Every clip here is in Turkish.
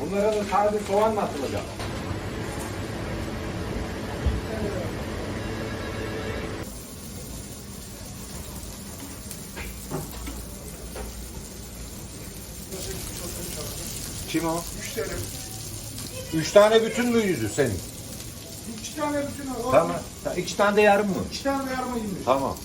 Bunlara da sadece soğan mı atılacak? Kim o? Üç tane. Üç tane bütün müydü senin? İki tane bütün al. Tamam. Ta- İki tane de yarım mı? İki tane de yarma yirmi. Tamam.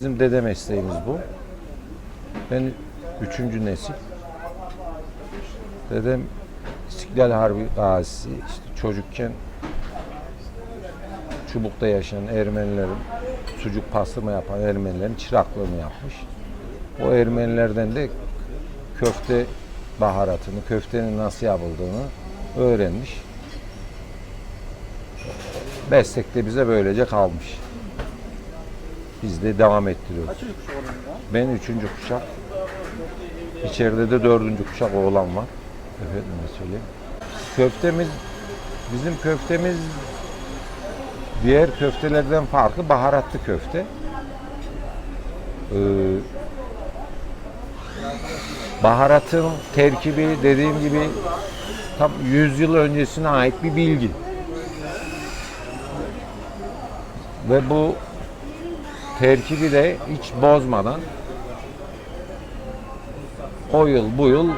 Bizim dede mesleğimiz bu. Ben üçüncü nesil. Dedem İstiklal Harbi gazisi. İşte çocukken Çubuk'ta yaşayan Ermenilerin, sucuk pastırma yapan Ermenilerin çıraklığını yapmış. O Ermenilerden de köfte baharatını, köftenin nasıl yapıldığını öğrenmiş. Meslek de bize böylece kalmış. Biz de devam ettiriyoruz. Ben üçüncü kuşak. İçeride de dördüncü kuşak oğlan var. Efendim ne söyleyeyim. Köftemiz, bizim köftemiz diğer köftelerden farklı baharatlı köfte. Ee, baharatın terkibi dediğim gibi tam 100 yıl öncesine ait bir bilgi. Ve bu terkibi de hiç bozmadan o yıl bu yıl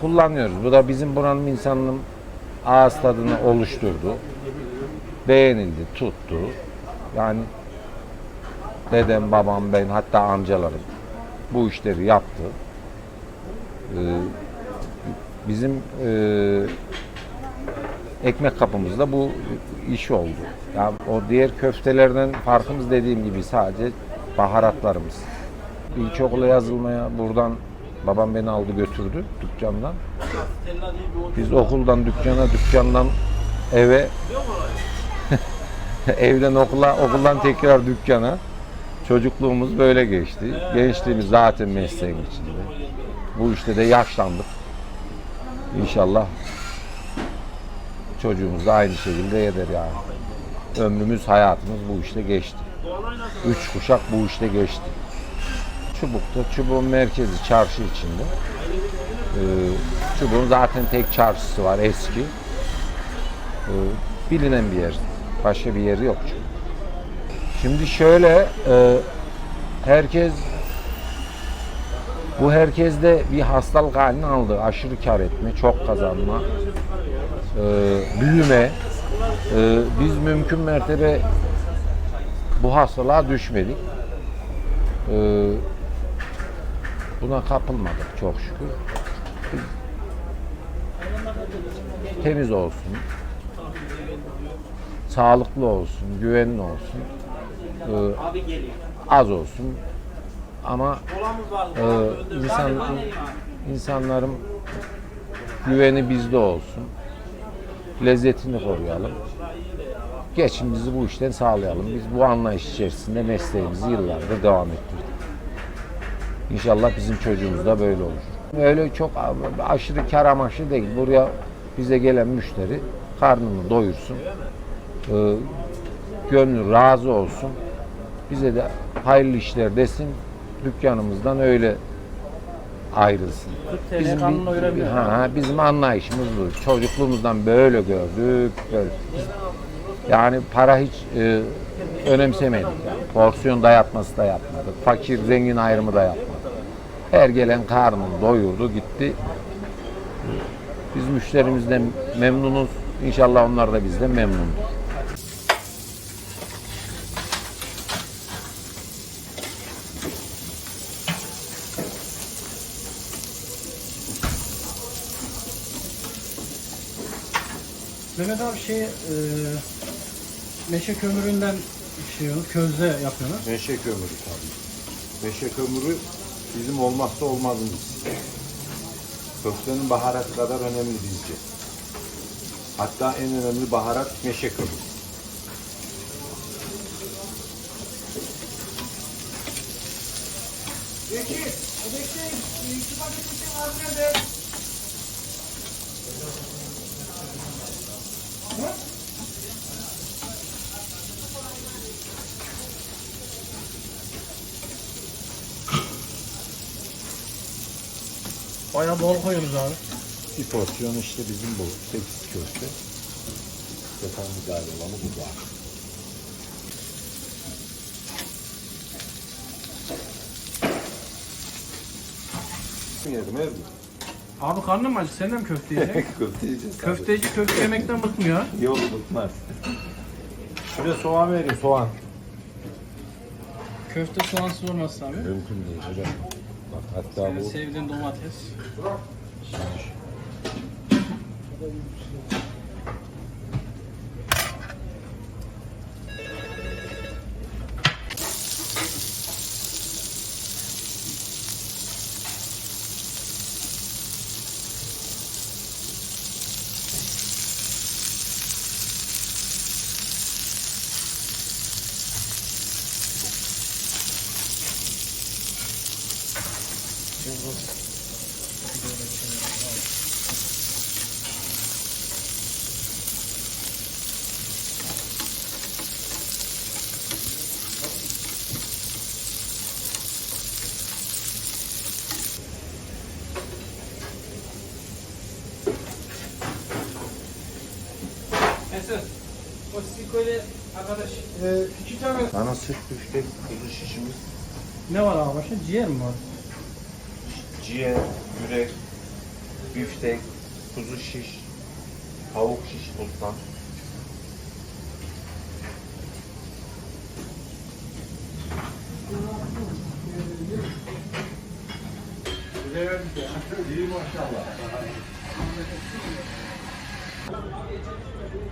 kullanıyoruz. Bu da bizim buranın insanının ağız tadını oluşturdu. Beğenildi, tuttu. Yani dedem, babam, ben hatta amcalarım bu işleri yaptı. Ee, bizim e, ekmek kapımızda bu iş oldu. Yani o diğer köftelerden farkımız dediğim gibi sadece baharatlarımız. İlkokula yazılmaya buradan babam beni aldı götürdü dükkandan. Biz okuldan dükkana, dükkandan eve, evden okula, okuldan tekrar dükkana. Çocukluğumuz böyle geçti. Gençliğimiz zaten mesleğin içinde. Bu işte de yaşlandık. İnşallah çocuğumuz da aynı şekilde eder yani. Ömrümüz, hayatımız bu işte geçti. Üç kuşak bu işte geçti. Çubuk'ta, Çubuk'un merkezi çarşı içinde. Ee, Çubuk'un zaten tek çarşısı var eski. Ee, bilinen bir yer. Başka bir yeri yok Çubuk. Şimdi şöyle, e, herkes bu herkeste bir hastalık halini aldı. Aşırı kar etme, çok kazanma, büyüme. E, biz mümkün mertebe bu hastalığa düşmedik. E, buna kapılmadık çok şükür. Temiz olsun, sağlıklı olsun, güvenli olsun, e, az olsun ama e, insan, insanların güveni bizde olsun. Lezzetini koruyalım. Geçimimizi bu işten sağlayalım. Biz bu anlayış içerisinde mesleğimizi yıllardır devam ettirdik. İnşallah bizim çocuğumuz da böyle olur. Öyle çok aşırı kar amaçlı değil. Buraya bize gelen müşteri karnını doyursun. e, gönlü razı olsun. Bize de hayırlı işler desin. Dükkanımızdan öyle ayrılsın. 40 TL kanunu bir- öğrenmiyor. ha, ha, bizim anlayışımız bu. Çocukluğumuzdan böyle gördük. Böyle. Yani para hiç e, önemsemedik. Yani. Porsiyon dayatması da yapmadık. Fakir zengin ayrımı da yapmadık. Her gelen karnını doyurdu gitti. Biz müşterimizden memnunuz. İnşallah onlar da bizden memnun. Mehmet abi şey e, meşe kömüründen şey onu közde yapıyorlar. Meşe kömürü tabii. Meşe kömürü bizim olmazsa olmazımız. Köftenin baharat kadar önemli bizce. Hatta en önemli baharat meşe kömürü. Peki, o bekleyin. İki şey var nerede? Bayağı bol koyuyoruz abi. Bir porsiyon işte bizim bu. 8 köfte. Zaten güzel olanı bu var. Yedim ev mi? Abi karnım mı acı? Sen de mi köfte yiyeceksin? Köfte yiyeceğiz. Köfteci köfte yemekten bıkmıyor. Yok bıkmaz. Şuraya soğan vereyim soğan. Köfte soğansız olmaz abi. Mümkün değil hocam. Hatta Senin bu sevdiğin domates. O sikoli arkadaş. Ee, iki tane Ana süt büftek kuzu şişimiz. Ne var abi başka? Ciğer mi var? Ciğer, yürek, büftek, kuzu şiş, tavuk şiş bulsan. İyi maşallah.